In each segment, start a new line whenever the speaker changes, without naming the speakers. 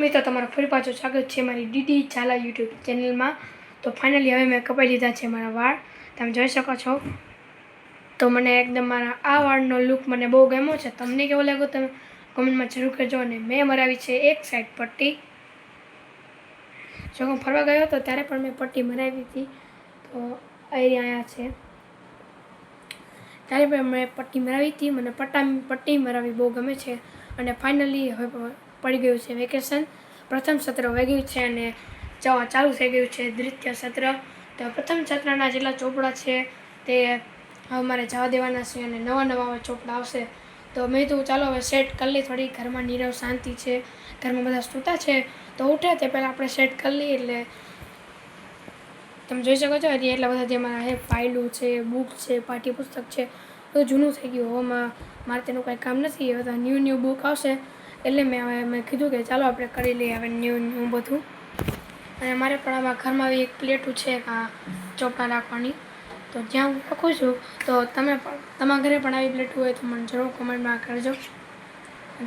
મિત્રો, તમારું ફરી પાછું સ્વાગત છે મારી ડીડી ઝાલા યુટ્યુબ ચેનલમાં તો ફાઇનલી હવે મેં કપાઈ લીધા છે મારા વાળ. તમે જોઈ શકો છો. તો મને એકદમ મારા આ વાળનો લુક મને બહુ ગમ્યો છે. તમને કેવો લાગ્યો તમે કોમેન્ટમાં જરૂર કરજો અને મેં મરાવી છે એક સાઈડ પટ્ટી. જો હું ફરવા ગયો હતો ત્યારે પણ મેં પટ્ટી મરાવી હતી. તો અહીં આવ્યા છે. ત્યારે પણ મેં પટ્ટી મરાવી હતી. મને પટ્ટા, પટ્ટી મરાવી બહુ ગમે છે. અને ફાઇનલી હવે પડી ગયું છે. વેકેશન પ્રથમ સત્ર વહી ગયું છે અને ચાલુ થઈ ગયું છે. દ્વિતીય સત્ર તો પ્રથમ સત્રના જેટલા ચોપડા છે તે હવે મારે જવા દેવાના છે અને નવા નવા ચોપડા આવશે. તો મેં તો ચાલો હવે સેટ કરી લઈ થોડી ઘરમાં નીરવ શાંતિ છે, ઘરમાં બધા સૂતા છે. તો ઉઠે તે પહેલાં આપણે સેટ કરી લઈએ એટલે તમે જોઈ શકો છો હજી એટલા બધા જે મારા હે ફાઇલું છે, બુક છે, પાઠ્યપુસ્તક છે, બધું જૂનું થઈ ગયું. હોવામાં મારે તેનું કાંઈ કામ નથી. હવે તો ન્યૂ ન્યૂ બુક આવશે. એટલે મેં હવે મેં કીધું કે ચાલો આપણે કરી લઈએ હવે ન્યૂ ન્યૂ બધું. અને મારે પણ આમાં ઘરમાં આવી એક પ્લેટું છે આ ચોપડા રાખવાની. તો જ્યાં હું રાખું છું, તો તમે પણ, તમારા ઘરે પણ આવી પ્લેટું હોય તો મને જરૂર કોમેન્ટમાં કરજો.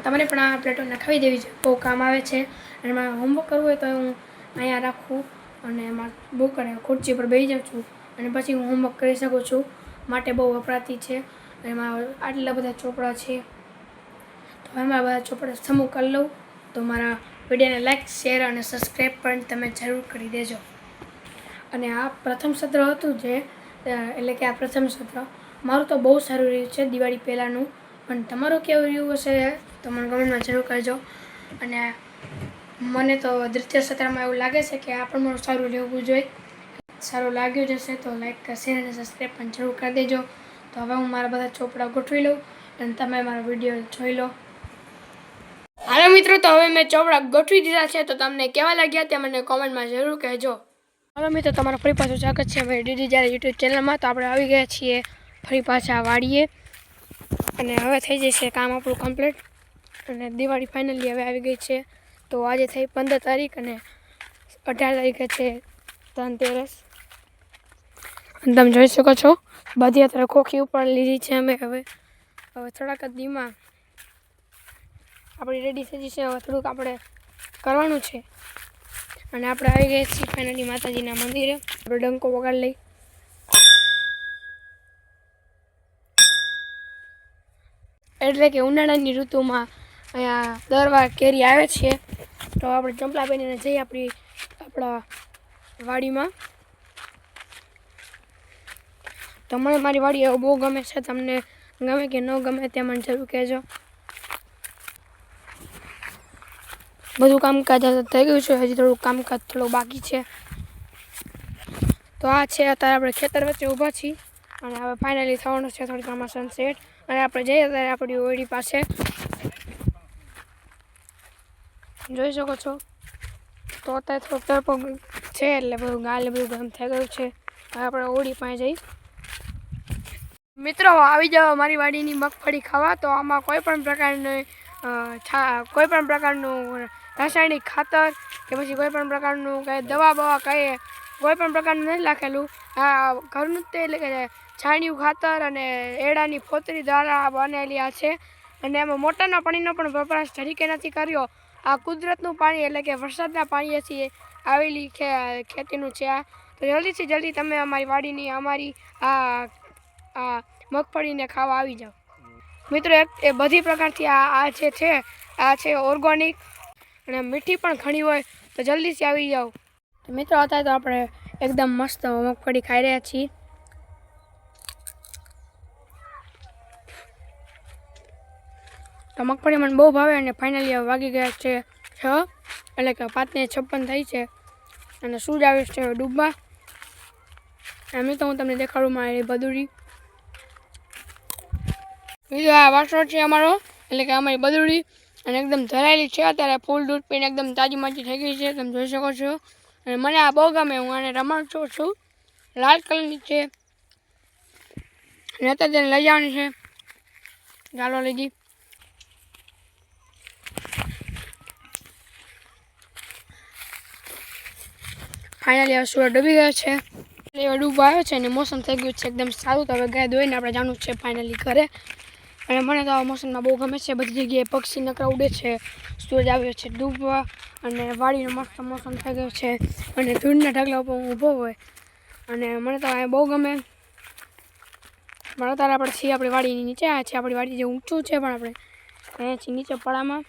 તમારે પણ આ પ્લેટો નખાવી દેવી છે. બહુ કામ આવે છે. અને મારે હોમવર્ક કરવું હોય તો હું અહીંયા રાખું. અને એમાં બુક અને ખુરશી પર બેસી જાઉં છું. અને પછી હું હોમવર્ક કરી શકું છું. માટે બહુ વપરાતી છે. એમાં આટલા બધા ચોપડા છે. તો એમાં બધા ચોપડા સમૂહ કરી લઉં, તો મારા વિડીયોને લાઈક શેર અને સબસ્ક્રાઈબ પણ તમે જરૂર કરી દેજો. અને આ પ્રથમ સત્ર હતું જે એટલે કે આ પ્રથમ સત્ર, મારું તો બહુ સારું રહ્યું છે દિવાળી પહેલાંનું, પણ તમારું કેવું રહ્યું હશે તો મને કમેન્ટમાં જરૂર કરજો. અને મને તો દ્વિતીય સત્રમાં એવું લાગે છે કે આ પણ મારું સારું રહેવું જોઈએ. સારું લાગ્યું જશે તો લાઈક શેર અને સબસ્ક્રાઈબ પણ જરૂર કરી દેજો. તો હવે હું મારા બધા ચોપડા ગોઠવી લઉં અને તમે મારો વીડિયો જોઈ લો. હાલો મિત્રો, તો હવે મેં ચોપડા ગોઠવી દીધા છે, તો તમને કેવા લાગ્યા તે મને કોમેન્ટમાં જરૂર કહેજો. હાલો મિત્રો, તમારો ફરી પાછું સ્વાગત છે અમારી ડીડી જ્યારે યુટ્યુબ ચેનલમાં, તો આપણે આવી ગયા છીએ ફરી પાછા વાડીએ. અને હવે થઈ જશે કામ આપણું કમ્પ્લીટ અને દિવાળી ફાઇનલી હવે આવી ગઈ છે. તો આજે થઈ પંદર તારીખ અને અઢાર તારીખે છે ધનતેરસ. તમે જોઈ શકો છો, બધી અત્યારે ખોખી ઉપર લીધી છે અમે હવે. હવે થોડાક દીમાં આપણી રેડી થઈ જશે હવે થોડુંક આપણે કરવાનું છે. અને આપણે આવી ગયા છીએ ફાઇનલી માતાજીના મંદિરે. આપણે ડંકો વગાડી લઈ. એટલે કે ઉનાળાની ઋતુમાં અહીંયા દર વાર કેરી આવે છે. તો આપણે ચંપલા પહેરીને જઈએ આપણી આપણા વાડીમાં. તો મને મારી વાડી એવું બહુ ગમે છે? તમને ગમે કે ન ગમે તે મને જરૂર કહેજો. બધું કામકાજ થઈ ગયું છે, હજી થોડું કામકાજ થોડું બાકી છે. તો આ છે, અત્યારે આપણે ખેતર વચ્ચે ઊભા છીએ અને હવે ફાઇનલી થવાનું છે થોડીક આમાં સનસેટ અને આપણે જઈએ ત્યારે આપણી ઓયડી પાસે. જોઈ શકો છો? તો અત્યારે થોડુંક તડકો છે એટલે બધું ગાલે બધું ગરમ થઈ ગયું છે. હવે આપણે ઓડી પાસે જઈ મિત્રો આવી જાઓ મારી વાડીની મગફળી ખાવા. તો આમાં કોઈ પણ પ્રકારની કોઈ પણ પ્રકારનું રાસાયણિક ખાતર કે પછી કોઈ પણ પ્રકારનું કંઈ દવા બવા કંઈ, કોઈ પણ પ્રકારનું નથી નાખેલું આ ઘરનું તે એટલે કે છાણિયું ખાતર અને એડાની ફોતરી દ્વારા બનેલી આ છે. અને એમાં મોટરના પાણીનો પણ વપરાશ તરીકે નથી કર્યો. આ કુદરતનું પાણી એટલે કે વરસાદના પાણીએથી આવેલી ખેતીનું છે આ. તો જલ્દીથી જલ્દી તમે અમારી વાડીની, અમારી આ આ મગફળીને ખાવા આવી જાઓ. મિત્રો એક એ બધી પ્રકારથી આ આ જે છે, આ છે ઓર્ગોનિક અને મીઠી પણ ઘણી હોય, તો જલ્દીથી આવી જાઓ. તો મિત્રો, અત્યારે તો આપણે એકદમ મસ્ત મગફળી ખાઈ રહ્યા છીએ. તો મગફળી મને બહુ ભાવે અને ફાઇનલી વાગી ગયા છે છ, એટલે કે પાંચને છપ્પન થઈ છે. અને સૂર્ય આવે છે ડૂબવા? એમ તો હું તમને દેખાડું મારી બદુરી બીજો આ વાસણો છે અમારો, એટલે કે અમારી બદુડી. અને એકદમ ધરાયેલી છે. અત્યારે ફૂલ દૂધ પીને એકદમ તાજી માજી થઈ ગઈ છે. તમે જોઈ શકો છો. અને મને આ બહુ ગમે. હું આને રમાડતો છું. લાલ કલરની છે. અને અત્યારે લઈ જવાની છે. ચાલો લઈ જઈ. ફાઇનલી હવે સૂરજ ડૂબી ગયો છે. એટલે ડૂબ આવ્યો છે અને મોસમ થઈ ગયું છે. એકદમ સારું. તો હવે ગાય ધોઈને આપણે જવાનું છે ફાઇનલી ઘરે. અને મને તો આ મોસમમાં બહુ ગમે છે, બધી જગ્યાએ પક્ષી નકરા ઉડે છે. સૂરજ આવ્યો છે, ડૂબવા અને વાડીનો મસ્ત મોસમ થઈ ગયો છે. અને ધૂળના ઢગલા ઉપર ઊભો હોય. અને મને તો આ બહુ ગમે. પણ અત્યારે આપણે છીએ, આપણી વાડીની નીચે. આ છે આપણી વાડી જે ઊંચું છે પણ આપણે અહીંયાથી નીચે પડામાં.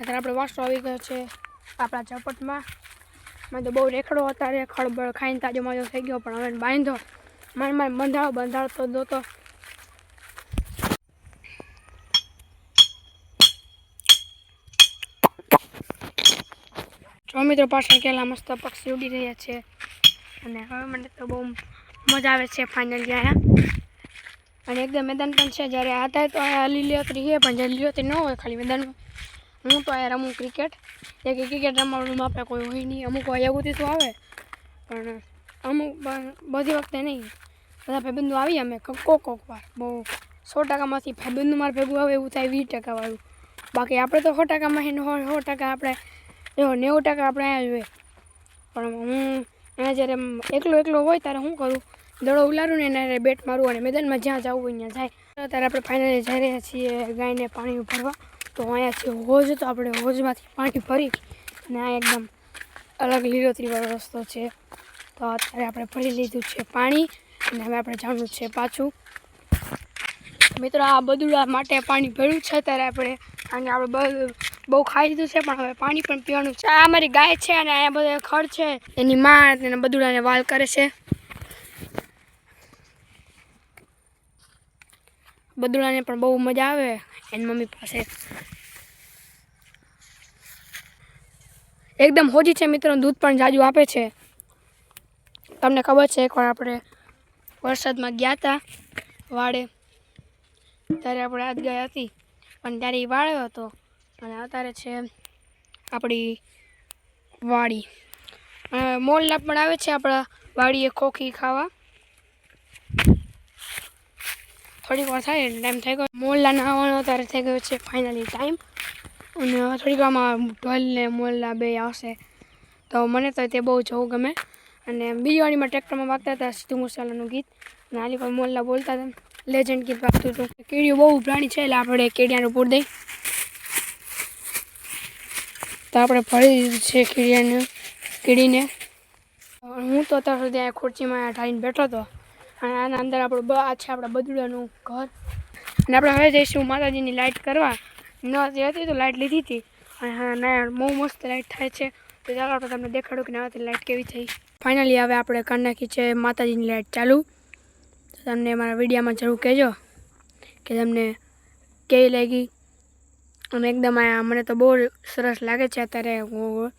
અત્યારે આપણે વાસો આવી ગયો છે આપણા ઝપટમાં. મેં તો બહુ રેખડો અત્યારે ખળબળ ખાઈને તાજો માજો થઈ ગયો, પણ હવે બાંધો. મારે મારે બંધાળો બંધાવતો દોતો જો મિત્રો પાછળ કેટલા મસ્ત પક્ષી ઉડી રહ્યા છે. અને હવે મને તો બહુ મજા આવે છે ફાઇનલી અહીંયા. અને એકદમ મેદાન પણ છે, જ્યારે આ થાય તો અહીંયા લીલીઓતરી છે, પણ જ્યારે લીલીઓતરી ન હોય ખાલી મેદાનમાં. હું તો અહીંયા રમું ક્રિકેટ. જે કે ક્રિકેટ રમવાનું આપણે કોઈ હોય નહીં. અમુક અયાગુથી શું આવે, પણ અમુક બધી વખતે નહીં. બધા ભાઈબંધો આવી અમે કોક કોક વાર. બહુ સો ટકામાંથી ભાઈબંધો મારે ભેગું આવે એવું થાય વીસ ટકાવાળું બાકી આપણે તો સો ટકામાં સો ટકા આપણે જો, નેવું ટકા આપણે અહીંયા જોઈએ પણ હું અહીંયા જ્યારે એકલો એકલો હોય ત્યારે શું કરું? દડો ઉલારું ને એને બેટ મારું અને મેદાનમાં જ્યાં જવું હોય ત્યાં જાય. ત્યારે આપણે ફાઇનલી જઈ રહ્યા છીએ ગાયને પાણી ભરવા તો અહીંયા છે હોજ, તો આપણે હોજમાંથી પાણી ભરી અને આ એકદમ અલગ લીલોતરીવાળો રસ્તો છે. તો અત્યારે આપણે ભરી લીધું છે પાણી અને હવે આપણે જાણવું છે પાછું. મિત્રો, આ બધું માટે પાણી ભર્યું છે. ત્યારે આપણે અને આપણે બધું બહુ ખાઈ લીધું છે, પણ હવે પાણી પણ પીવાનું છે. આ અમારી ગાય છે અને અહીંયા બધા ખડ છે. એની માં એને બદુડાને વાલ કરે છે. બધુડાને પણ બહુ મજા આવે. એની મમ્મી પાસે. એકદમ હોજી છે મિત્રો દૂધ પણ જાજુ આપે છે. તમને ખબર છે, એકવાર આપણે વરસાદમાં ગયા હતા વાડે. ત્યારે આપણે આજ ગયા હતી. પણ ત્યારે એ વાળ્યો હતો. અને અત્યારે છે આપણી વાડી. મોલના પણ આવે છે આપણા વાડીએ ખોખી ખાવા. થોડીક વાર થાય ટાઈમ થઈ ગયો. મોલના નાવાનો અત્યારે થઈ ગયો છે ફાઇનલી ટાઈમ અને થોડીક વારમાં ઢોલ ને મોલના બે આવશે. તો મને તો તે બહુ જોવું ગમે. અને બીજી વાડીમાં ટ્રેક્ટરમાં વાગતા હતા સિદ્ધુ મુસાલાનું ગીત. અને આલી પર મોલના બોલતા હતા. લેજન્ડ ગીત વાગતું હતું. કીડીઓ બહુ પ્રાણી છે એટલે આપણે કેડિયાનું પૂર દઈ. તો આપણે ભરી દીધું છે કીડીને કીડીને. હું તો અત્યાર સુધી આ ખુરચીમાં ઢાળીને બેઠો હતો. અને આના અંદર આપણું આ છે આપણા બદુડાનું ઘર. અને આપણે હવે જઈશું માતાજીની લાઇટ કરવા. ન હતી હતી તો લાઇટ લીધી હતી. અને હા, ના, બહુ મસ્ત લાઇટ થાય છે. તો ચાલો આપણે તમને દેખાડું કે નવાથી લાઇટ કેવી થઈ. ફાઇનલી હવે આપણે કરી નાખી છે માતાજીની લાઇટ ચાલુ. તો તમને મારા વિડીયામાં જરૂર કહેજો કે તમને કેવી લાગી. અને એકદમ મને તો બહુ સરસ લાગે છે અત્યારે હું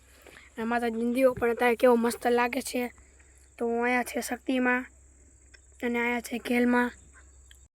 અને માતાજીની દીવો પણ અત્યારે કેવો મસ્ત લાગે છે. તો અહીંયા છે શક્તિમાં અને અહીંયા છે ખેલમાં